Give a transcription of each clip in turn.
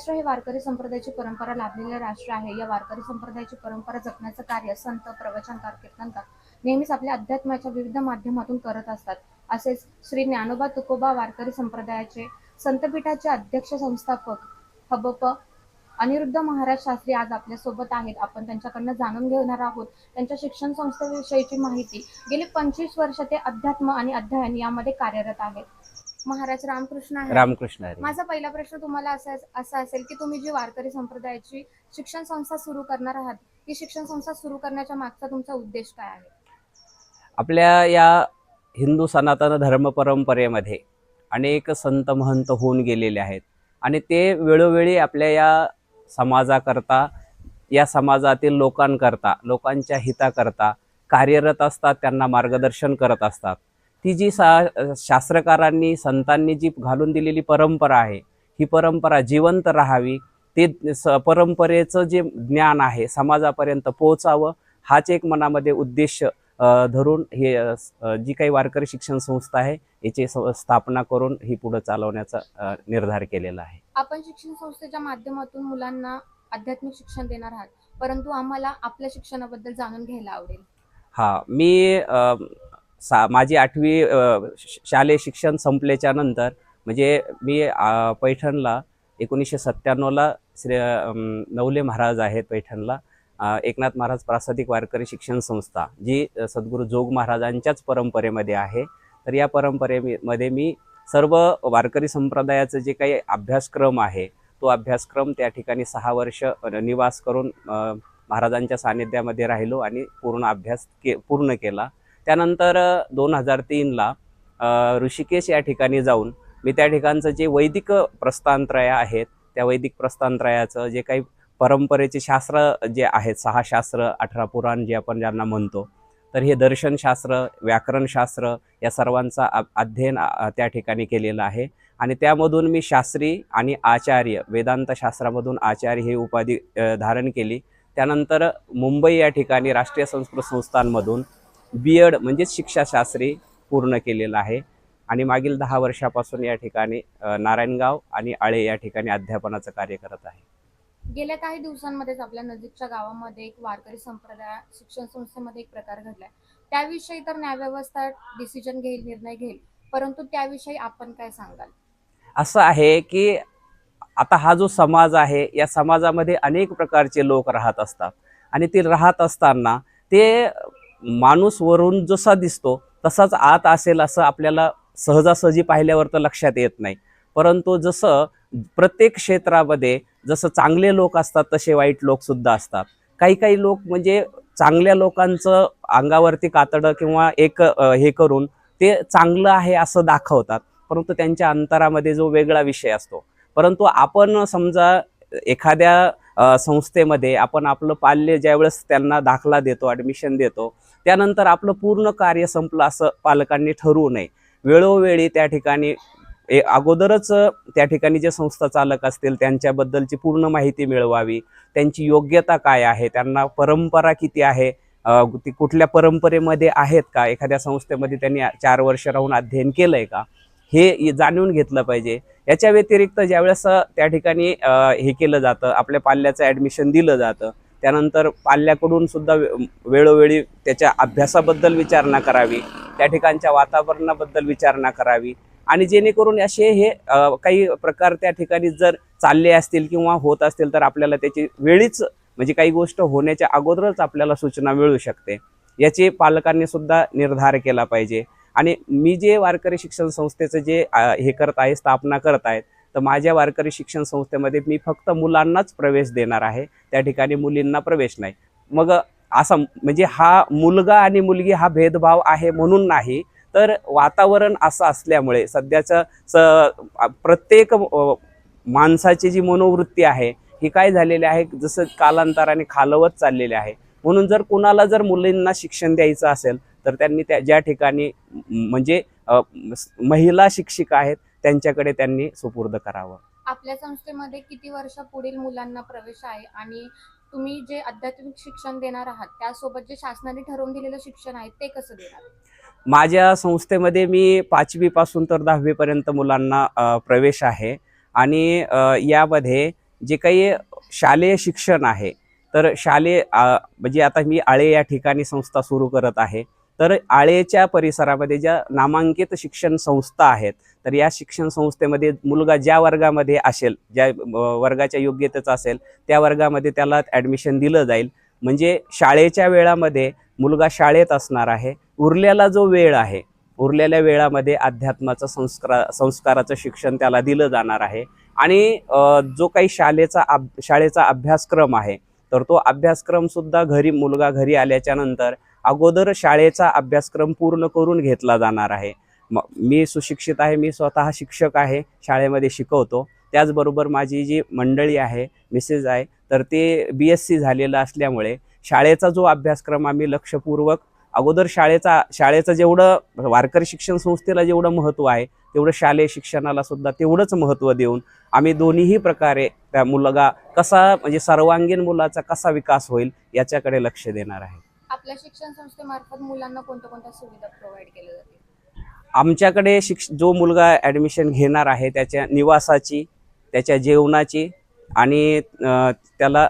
महाराष्ट्र हे वारकरी संप्रदायाची परंपरा लाभलेले राष्ट्र आहे. या वारकरी संप्रदायाची परंपरा जपण्याचं कार्य संत प्रवचनकार कीर्तनकार नेहमीच आपल्या अध्यात्माच्या विविध माध्यमातून करत असतात. असेच श्री ज्ञानोबा तुकोबा वारकरी संप्रदायाचे संतपीठाचे अध्यक्ष संस्थापक हबप अनिरुद्ध महाराज शास्त्री आज आपल्यासोबत आहेत. आपण त्यांच्याकडनं जाणून घेणार आहोत. त्यांच्या शिक्षण संस्थेविषयीची माहिती गेली पंचवीस वर्ष ते अध्यात्म आणि अध्ययन यामध्ये कार्यरत आहेत. महाराज रामकृष्ण आहे रामकृष्ण हरी. माझा पहिला प्रश्न तुम्हाला असा असा असेल की तुम्ही जी वारकरी संप्रदायाची शिक्षण संस्था सुरू करणार आहात ती शिक्षण संस्था सुरू करण्याच्या मागचा तुमचा उद्देश काय आहे? आपल्या या हिंदू सनातन धर्म परंपरेमध्ये अनेक संत महंत होऊन गेलेले आहेत आणि ते वेळोवेळी आपल्या या समाजाकरता या समाजातील लोकांकरता लोकांच्या हिताकरता कार्यरत असतात त्यांना मार्गदर्शन करत असतात. ती जी सा शास्त्रकारांनी संतांनी जी घालून दिलेली परंपरा आहे ही परंपरा जिवंत राहावी ते स परंपरेचं जे ज्ञान आहे समाजापर्यंत पोहोचावं हाच एक मनामध्ये उद्देश धरून हे जी काही वारकरी शिक्षण संस्था आहे याची स्थापना करून ही पुढे चालवण्याचा निर्धार केलेला आहे. आपण शिक्षण संस्थेच्या माध्यमातून मुलांना आध्यात्मिक शिक्षण देणार आहात परंतु आम्हाला आपल्या शिक्षणाबद्दल जाणून घ्यायला आवडेल. हा मी सा माझी आठवी श- शालेय शिक्षण संपल्याच्या नंतर म्हणजे मी पैठणला एकोणीसशे सत्त्याण्णवला श्री नवले महाराज आहेत पैठणला एकनाथ महाराज प्रासादिक वारकरी शिक्षण संस्था जी सद्गुरू जोग महाराजांच्याच परंपरेमध्ये आहे. तर या परंपरेमध्ये मी सर्व वारकरी संप्रदायाचं जे काही अभ्यासक्रम आहे तो अभ्यासक्रम त्या ठिकाणी सहा वर्ष निवास करून महाराजांच्या सानिध्यामध्ये राहिलो आणि पूर्ण अभ्यास के पूर्ण केला. त्यानंतर दोन हजार तीनला ऋषिकेश या ठिकाणी जाऊन मी त्या ठिकाणचं जे वैदिक प्रस्थानत्रय आहेत त्या वैदिक प्रस्थानत्रयाचं जे काही परंपरेचे शास्त्र जे आहेत सहा शास्त्र अठरा पुराण जे आपण ज्यांना म्हणतो तर हे दर्शनशास्त्र व्याकरणशास्त्र या सर्वांचा अध्ययन त्या ठिकाणी केलेलं आहे. आणि त्यामधून मी शास्त्री आणि आचार्य वेदांतशास्त्रामधून आचार्य ही उपाधी धारण केली. त्यानंतर मुंबई या ठिकाणी राष्ट्रीय संस्कृत संस्थांमधून बी एड म्हणजेच शिक्षाशास्त्री पूर्ण केलेलं आहे. आणि मागील दहा वर्षापासून या ठिकाणी नारायणगाव आणि आळे या ठिकाणी अध्यापनाचं कार्य करत आहे. गेल्या काही दिवसांमध्येच आपल्या नजीकच्या गावामध्ये एक वारकरी संप्रदाय शिक्षण संस्थेमध्ये एक प्रकार घडलाय. त्याविषयी तर न्यायव्यवस्था डिसिजन घेईल निर्णय घेईल. परंतु त्याविषयी आपण काय सांगाल? असं आहे की आता हा जो समाज आहे या समाजामध्ये अनेक प्रकारचे लोक राहत असतात. आणि ते राहत असताना ते माणूस वरून जसा दिसतो तसाच आत असेल असं आपल्याला सहजासहजी पाहिल्यावर तर लक्षात येत नाही. परंतु जसं प्रत्येक क्षेत्रामध्ये जसं चांगले लोक असतात तसे वाईट लोकसुद्धा असतात. काही काही लोक म्हणजे चांगल्या लोकांचं अंगावरती कातडं किंवा एक हे करून ते चांगलं आहे असं दाखवतात. परंतु त्यांच्या अंतरामध्ये जो वेगळा विषय असतो. परंतु आपण समजा एखाद्या संस्थेमध्ये आपण आपलं पाल्य ज्यावेळेस त्यांना दाखला देतो ॲडमिशन देतो त्यानंतर आपलं पूर्ण कार्य संपलं असं पालकांनी ठरवू नये. वेळोवेळी त्या ठिकाणी ए अगोदरच त्या ठिकाणी जे संस्था चालक असतील त्यांच्याबद्दलची पूर्ण माहिती मिळवावी. त्यांची योग्यता काय आहे? त्यांना परंपरा किती आहे? ती कुठल्या परंपरेमध्ये आहेत का? एखाद्या संस्थेमध्ये त्यांनी चार वर्ष राहून अध्ययन केलं आहे का? हे जाणून घेतलं पाहिजे. याच्या व्यतिरिक्त ज्यावेळेस त्या ठिकाणी हे केलं जातं आपल्या पाल्याचं ॲडमिशन दिलं जातं त्यानंतर पाल्याकडून सुद्धा वे- वेळोवेळी त्याच्या अभ्यासाबद्दल विचारणा करावी त्या ठिकाणच्या वातावरणाबद्दल विचारणा करावी. आणि जेणेकरून असे हे काही प्रकार त्या ठिकाणी जर चालले असतील किंवा होत असतील तर आपल्याला त्याची वेळीच म्हणजे काही गोष्ट होण्याच्या अगोदरच आपल्याला सूचना मिळू शकते. याचे पालकांनी सुद्धा निर्धार केला पाहिजे. आणि मी जे वारकरी शिक्षण संस्थेचं जे हे करत आहे स्थापना करत आहेत तर माझ्या वारकरी शिक्षण संस्थेमध्ये मी फक्त मुलांनाच प्रवेश देणार आहे. त्या ठिकाणी मुलींना प्रवेश नाही. मग असा म्हणजे हा मुलगा आणि मुलगी हा भेदभाव आहे म्हणून नाही तर वातावरण असं असल्यामुळे सध्याचं स प्रत्येक माणसाची जी मनोवृत्ती आहे ही काय झालेली आहे जसं कालांतराने खालवत चाललेली आहे. म्हणून जर कुणाला जर मुलींना शिक्षण द्यायचं असेल तर त्यांनी त्या ज्या ठिकाणी म्हणजे महिला शिक्षिका आहेत त्यांच्याकडे त्यांनी सुपूर्द करावं. आपल्या संस्थेमध्ये किती वर्ष पुढील मुलांना प्रवेश आहे आणि तुम्ही जे आध्यात्मिक शिक्षण देणार आहात त्यासोबत जे शासनाने ठरवून दिलेलं शिक्षण आहे ते कसं देणार? माझ्या संस्थेमध्ये मी पाचवीपासून तर दहावीपर्यंत मुलांना प्रवेश आहे. आणि यामध्ये जे काही शालेय शिक्षण आहे तर शालेय म्हणजे आता मी आळे या ठिकाणी संस्था सुरू करत आहे. तर आळेच्या परिसरामध्ये ज्या नामांकित शिक्षण संस्था आहेत तर या शिक्षण संस्थेमध्ये मुलगा ज्या वर्गामध्ये असेल ज्या वर्गाच्या योग्यतेचा असेल त्या वर्गामध्ये त्याला ॲडमिशन दिलं जाईल. म्हणजे शाळेच्या वेळामध्ये मुलगा शाळेत असणार आहे उरलेला जो वेळ आहे उरलेल्या वेळामध्ये अध्यात्माचं संस्कार संस्काराचं शिक्षण त्याला दिलं जाणार आहे. आणि जो काही शाळेचा अभ शाळेचा अभ्यासक्रम आहे तर तो अभ्यासक्रमसुद्धा घरी मुलगा घरी आल्याच्यानंतर अगोदर शाळेचा अभ्यासक्रम पूर्ण करून घेतला जाणार आहे. मी सुशिक्षित आहे मी स्वतः शिक्षक आहे शाळेमध्ये शिकवतो. त्याचबरोबर माझी जी मंडळी आहे मिसेस आहे तर ते बी एस सी झालेलं असल्यामुळे शाळेचा जो अभ्यासक्रम आम्ही लक्षपूर्वक अगोदर शाळेचा शाळेचं जेवढं वारकरी शिक्षण संस्थेला जेवढं महत्त्व आहे तेवढं शालेय शिक्षणाला सुद्धा तेवढंच महत्त्व देऊन आम्ही दोन्हीही प्रकारे त्या मुलगा कसा म्हणजे सर्वांगीण मुलाचा कसा विकास होईल याच्याकडे लक्ष देणार आहे. आपल्या शिक्षण संस्थेमार्फत मुलांना कोणत्या कोणत्या सुविधा प्रोव्हाइड केल्या जातील? आमच्याकडे शिक्ष जो मुलगा ॲडमिशन घेणार आहे त्याच्या निवासाची त्याच्या जेवणाची आणि त्याला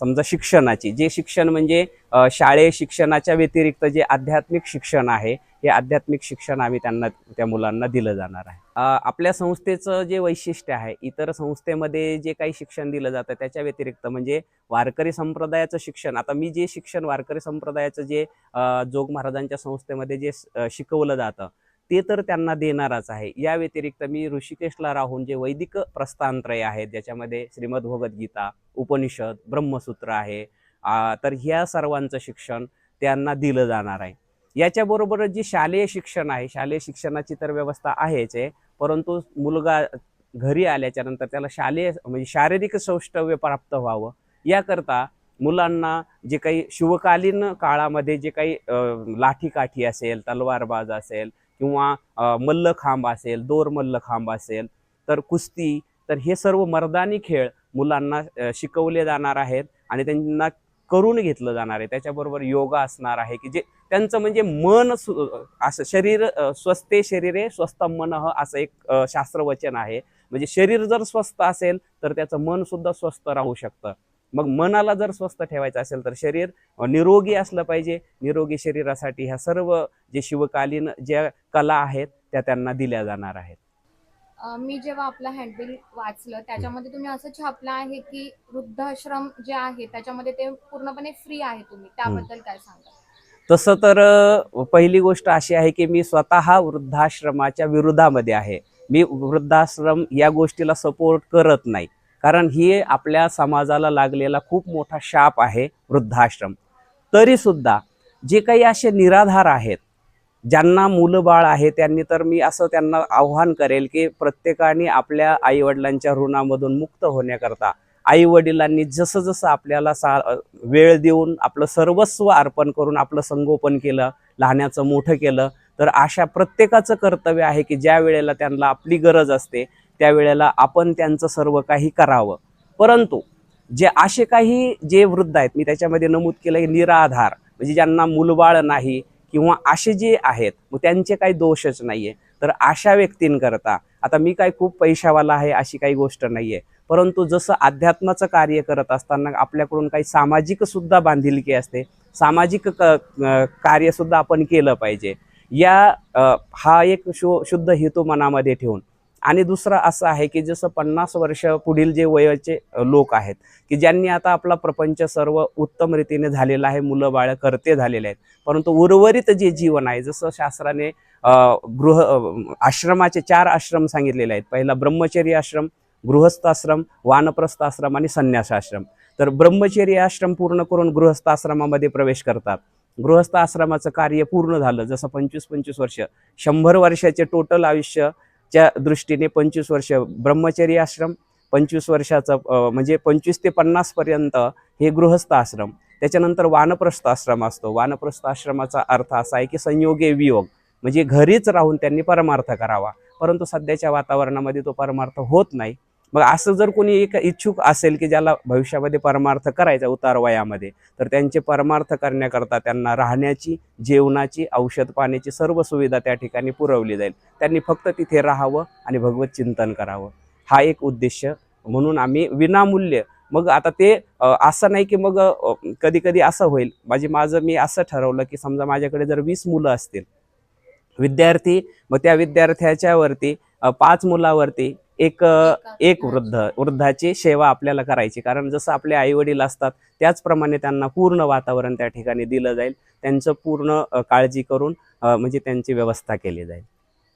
समजा शिक्षणाची जे शिक्षण म्हणजे शाळे शालेय शिक्षणाच्या व्यतिरिक्त जे आध्यात्मिक शिक्षण आहे हे आध्यात्मिक शिक्षण आम्ही त्यांना त्या मुलांना दिलं जाणार आहे. आपल्या संस्थेचं जे वैशिष्ट्य आहे इतर संस्थेमध्ये जे काही शिक्षण दिलं जातं त्याच्या व्यतिरिक्त म्हणजे वारकरी संप्रदायाचं शिक्षण. आता मी जे शिक्षण वारकरी संप्रदायाचं जे जोग महाराजांच्या संस्थेमध्ये जे शिकवलं जातं ते तर त्यांना देणारच आहे. या व्यतिरिक्त मी ऋषिकेशला राहून जे वैदिक प्रस्थानत्रय आहेत ज्याच्यामध्ये श्रीमद भगवद्गीता उपनिषद ब्रह्मसूत्र आहे तर ह्या सर्वांचं शिक्षण त्यांना दिलं जाणार आहे. याच्याबरोबरच जी शालेय शिक्षण आहे शालेय शिक्षणाची तर व्यवस्था आहेच आहे परंतु मुलगा घरी आल्याच्यानंतर त्याला शालेय म्हणजे शारीरिक सौष्ठव्य प्राप्त व्हावं. याकरता मुलांना जे काही शिवकालीन काळामध्ये जे काही लाठीकाठी असेल तलवारबाज असेल किंवा मल्लखांब असेल दोर मल्लखांब असेल तर कुस्ती तर हे सर्व मर्दानी खेळ मुलांना शिकवले जाणार आहेत आणि त्यांना करून घेतलं जाणार आहे. त्याच्याबरोबर योगा असणार आहे की जे त्यांचं म्हणजे मन सु- असं शरीर स्वस्ते शरीरे स्वस्त मन असं एक शास्त्रवचन आहे. म्हणजे शरीर जर स्वस्थ असेल तर त्याचं मन सुद्धा स्वस्थ राहू शकतं. मग मनाला जर स्वस्थ ठेवायचं असेल तर शरीर निरोगी असलं पाहिजे. निरोगी शरीरासाठी ह्या सर्व जे शिवकालीन ज्या कला आहेत त्या त्यांना दिल्या जाणार आहेत. मी जेव्हा आपलं हँडबिल वाचलं त्याच्यामध्ये तुम्ही असं छापलं आहे की वृद्धाश्रम जे आहे त्याच्यामध्ये ते पूर्णपणे फ्री आहे तुम्ही. त्याबद्दल काय सांगा तसं तर पहिली गोष्ट अशी आहे की मी स्वतः वृद्धाश्रमाच्या विरोधामध्ये आहे. मी वृद्धाश्रम या गोष्टीला सपोर्ट करत नाही. कारण ही आपल्या समाजाला लागलेला खूप मोठा शाप आहे वृद्धाश्रम. तरीसुद्धा जे काही असे निराधार आहेत ज्यांना मुलं बाळ आहे त्यांनी तर मी असं त्यांना आव्हान करेल की प्रत्येकाने आपल्या आईवडिलांच्या ऋणामधून मुक्त होण्याकरता आई वडिलांनी जसं जसं आपल्याला सा वेळ देऊन आपलं सर्वस्व अर्पण करून आपलं संगोपन केलं लहानाचं मोठं केलं तर अशा प्रत्येकाचं कर्तव्य आहे की ज्या वेळेला त्यांना आपली गरज असते त्यावेळेला आपण त्यांचं सर्व काही करावं. परंतु जे असे काही जे वृद्ध आहेत मी त्याच्यामध्ये नमूद केलं की निराधार म्हणजे ज्यांना मुलबाळ नाही किंवा असे जे आहेत मग त्यांचे काही दोषच नाही आहे तर अशा व्यक्तींकरता आता मी काय खूप पैशावाला आहे अशी काही गोष्ट नाही आहे परंतु जसं अध्यात्माचं कार्य करत असताना आपल्याकडून काही सामाजिकसुद्धा बांधिलकी असते सामाजिक क कार्यसुद्धा आपण केलं पाहिजे. या हा एक शु शुद्ध हेतू मनामध्ये ठेवून आणि दुसरं असं आहे की जसं पन्नास वर्ष पुढील जे वयाचे लोक आहेत की ज्यांनी आता आपला प्रपंच सर्व उत्तम रीतीने झालेला आहे मुलं बाळ करते झालेले आहेत. परंतु उर्वरित जे जीवन आहे जसं शास्त्राने गृह आश्रमाचे चार आश्रम सांगितलेले आहेत. पहिला ब्रह्मचर्य आश्रम गृहस्थ आश्रम वानप्रस्थ आश्रम आणि संन्यास आश्रम. तर ब्रह्मचर्य आश्रम पूर्ण करून गृहस्थ आश्रमामध्ये प्रवेश करतात. गृहस्थ आश्रमाचं कार्य पूर्ण झालं जसं पंचवीस पंचवीस वर्ष. शंभर वर्षाचे टोटल आयुष्य च्या दृष्टीने पंचवीस वर्ष ब्रह्मचर्य आश्रम पंचवीस वर्षाचं म्हणजे पंचवीस ते पन्नासपर्यंत हे गृहस्थ आश्रम. त्याच्यानंतर वानप्रस्थ आश्रम असतो. वानप्रस्थ आश्रमाचा अर्थ असा आहे की संयोगे वियोग. म्हणजे घरीच राहून त्यांनी परमार्थ करावा. परंतु सध्याच्या वातावरणामध्ये तो परमार्थ होत नाही. मग असं जर कोणी एक इच्छुक असेल की ज्याला भविष्यामध्ये परमार्थ करायचा उतार वयामध्ये तर त्यांचे परमार्थ करण्याकरता त्यांना राहण्याची जेवणाची औषध पाण्याची सर्व सुविधा त्या ठिकाणी पुरवली जाईल. त्यांनी फक्त तिथे राहावं आणि भगवत चिंतन करावं. हा एक उद्देश. म्हणून आम्ही विनामूल्य मग आता ते असं नाही की मग कधी कधी असं होईल. म्हणजे माझं मी असं ठरवलं की समजा माझ्याकडे जर वीस मुलं असतील विद्यार्थी मग त्या विद्यार्थ्याच्यावरती पाच मुलावरती एक एक वृद्ध वृद्धाची सेवा आपल्याला करायची. कारण जसं आपले आई वडील असतात त्याचप्रमाणे त्यांना पूर्ण वातावरण त्या ठिकाणी दिलं जाईल. त्यांचं पूर्ण काळजी करून म्हणजे त्यांची व्यवस्था केली जाईल.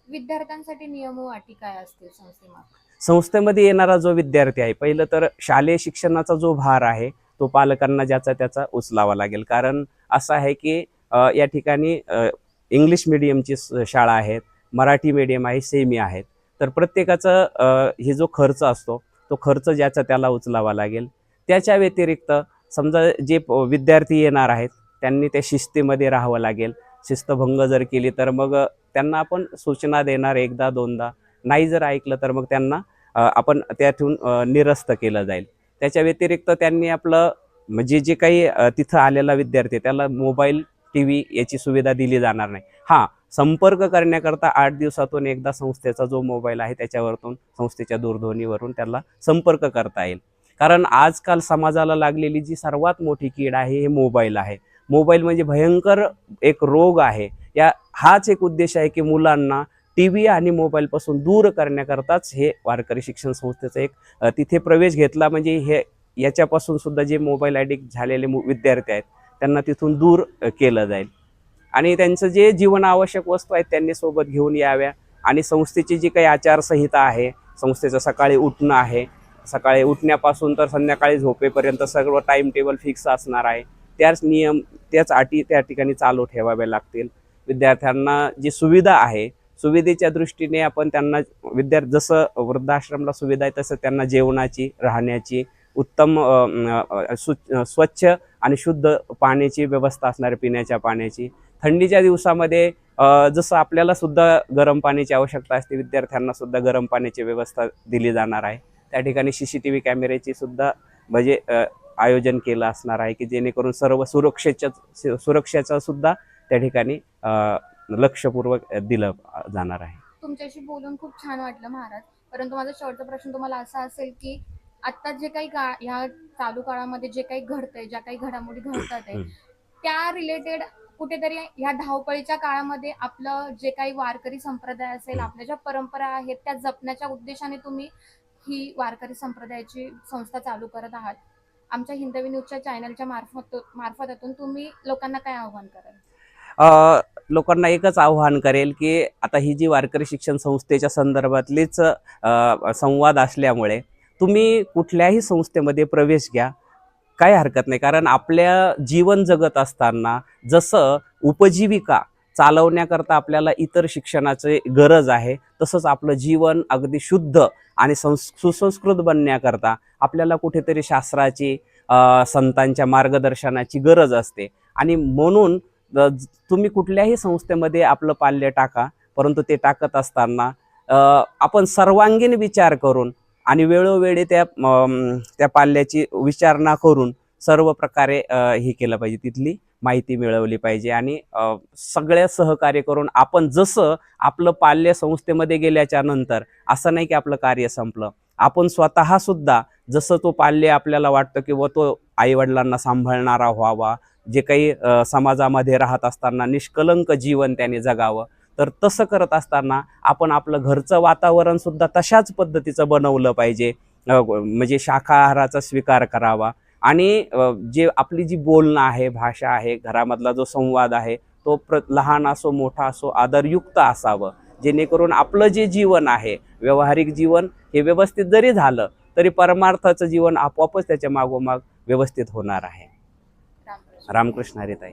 विद्यार्थ्यांसाठी नियम व अटी काय असतील संस्थेमध्ये येणारा जो विद्यार्थी आहे पहिलं तर शालेय शिक्षणाचा जो भार आहे तो पालकांना ज्याचा त्याचा उचलावा लागेल. कारण असं आहे की या ठिकाणी इंग्लिश मिडियमची शाळा आहेत मराठी मीडियम आहे सेमी आहेत. तर प्रत्येकाचं हे जो खर्च असतो तो खर्च ज्याचा त्याला उचलावा लागेल. त्याच्या व्यतिरिक्त समजा जे विद्यार्थी येणार आहेत त्यांनी त्या शिस्तीमध्ये राहावं लागेल. शिस्तभंग जर केली तर मग त्यांना आपण सूचना देणार एकदा दोनदा. नाही जर ऐकलं तर मग त्यांना आपण त्यातून निरस्त केलं जाईल. त्याच्या व्यतिरिक्त त्यांनी आपलं म्हणजे जे काही तिथं आलेला विद्यार्थी त्याला मोबाईल टी व्ही याची सुविधा दिली जाणार नाही. हां संपर्क करण्याकरता आठ दिवसातून एकदा संस्थेचा जो मोबाईल आहे त्याच्यावरतून संस्थेच्या दूरध्वनीवरून त्याला संपर्क करता येईल. कारण आजकाल समाजाला लागलेली जी सर्वात मोठी कीड आहे हे मोबाईल आहे. मोबाईल म्हणजे भयंकर एक रोग आहे. या हाच एक उद्देश आहे की मुलांना टी व्ही आणि मोबाईलपासून दूर करण्याकरताच हे वारकरी शिक्षण संस्थेचं एक तिथे प्रवेश घेतला. म्हणजे हे याच्यापासून सुद्धा जे मोबाईल ॲडिक्ट झालेले विद्यार्थी आहेत त्यांना तिथून दूर केलं जाईल. आणि त्यांचं जे जीवन आवश्यक वस्तू आहेत त्यांनी सोबत घेऊन याव्या. आणि संस्थेची जी काही आचारसंहिता आहे संस्थेचं सकाळी उठणं आहे. सकाळी उठण्यापासून तर संध्याकाळी झोपेपर्यंत सर्व टाईम टेबल फिक्स असणार आहे. त्याच नियम त्याच अटी त्या ठिकाणी चालू ठेवाव्या लागतील. विद्यार्थ्यांना जी सुविधा आहे सुविधेच्या दृष्टीने आपण त्यांना विद्यार्थी जसं वृद्धाश्रमला सुविधा आहे तसं त्यांना जेवणाची राहण्याची उत्तम सु स्वच्छ आणि शुद्ध पाण्याची व्यवस्था असणार पिण्याच्या पाण्याची. थंडीच्या दिवसामध्ये जसं आपल्याला सुद्धा गरम पाण्याची आवश्यकता असते विद्यार्थ्यांना सुद्धा गरम पाण्याची व्यवस्था दिली जाणार आहे. त्या ठिकाणी सी सी टी व्ही कॅमेऱ्याची सुद्धा म्हणजे आयोजन केलं असणार आहे की जेणेकरून सर्व सुरक्षेच्या सुरक्षेचं सुद्धा त्या ठिकाणी लक्षपूर्वक दिलं जाणार आहे. तुमच्याशी बोलून खूप छान वाटलं महाराज. परंतु माझा शेवटचा प्रश्न तुम्हाला असा असेल की आता जे काही ह्या चालू काळामध्ये जे काही घडतंय ज्या काही घडामोडी घडतात. त्या रिलेटेड कुठेतरी ह्या धावपळीच्या काळामध्ये आपलं जे काही वारकरी संप्रदाय असेल. आपल्या ज्या परंपरा आहेत त्या जपण्याच्या उद्देशाने तुम्ही ही वारकरी संप्रदायाची संस्था चालू करत आहात. आमच्या हिंदवी न्यूजच्या चॅनलच्या मार्फत मार्फतातून तुम्ही लोकांना काय आव्हान कराल? लोकांना एकच आव्हान करेल की आता ही जी वारकरी शिक्षण संस्थेच्या संदर्भातलीच संवाद असल्यामुळे तुम्ही कुठल्याही संस्थेमध्ये प्रवेश घ्या. काही हरकत नाही. कारण आपल्या जीवन जगत असताना जसं उपजीविका चालवण्याकरता आपल्याला इतर शिक्षणाची गरज आहे तसंच आपलं जीवन अगदी शुद्ध आणि संस सुसंस्कृत बनण्याकरता आपल्याला कुठेतरी शास्त्राची संतांच्या मार्गदर्शनाची गरज असते. आणि म्हणून तुम्ही कुठल्याही संस्थेमध्ये आपलं पाल्य टाका परंतु ते टाकत असताना आपण सर्वांगीण विचार करून आणि वेळोवेळी त्या त्या पाल्याची विचारणा करून सर्व प्रकारे हे केलं पाहिजे. तिथली माहिती मिळवली पाहिजे आणि सगळ्या सहकार्य करून आपण जसं आपलं पाल्य संस्थेमध्ये गेल्याच्यानंतर असं नाही की आपलं कार्य संपलं. आपण स्वतः सुद्धा जसं तो पाल्य आपल्याला वाटतं की व तो आईवडिलांना सांभाळणारा व्हावा जे काही समाजामध्ये राहत असताना निष्कलंक जीवन त्याने जगावं तर तसं करत असताना आपण आपलं घरचं वातावरण सुद्धा तशाच पद्धतीचं बनवलं पाहिजे. म्हणजे शाकाहाराचा स्वीकार करावा. आणि जे आपली जी बोलणं आहे भाषा आहे घरामधला जो संवाद आहे तो प्र लहान असो मोठा असो आदरयुक्त असावं. जेणेकरून आपलं जे जीवन आहे व्यावहारिक जीवन हे व्यवस्थित जरी झालं तरी परमार्थाचं जीवन आपोआपच त्याच्या मागोमाग व्यवस्थित होणार आहे. रामकृष्ण. रामकृष्ण हरिताई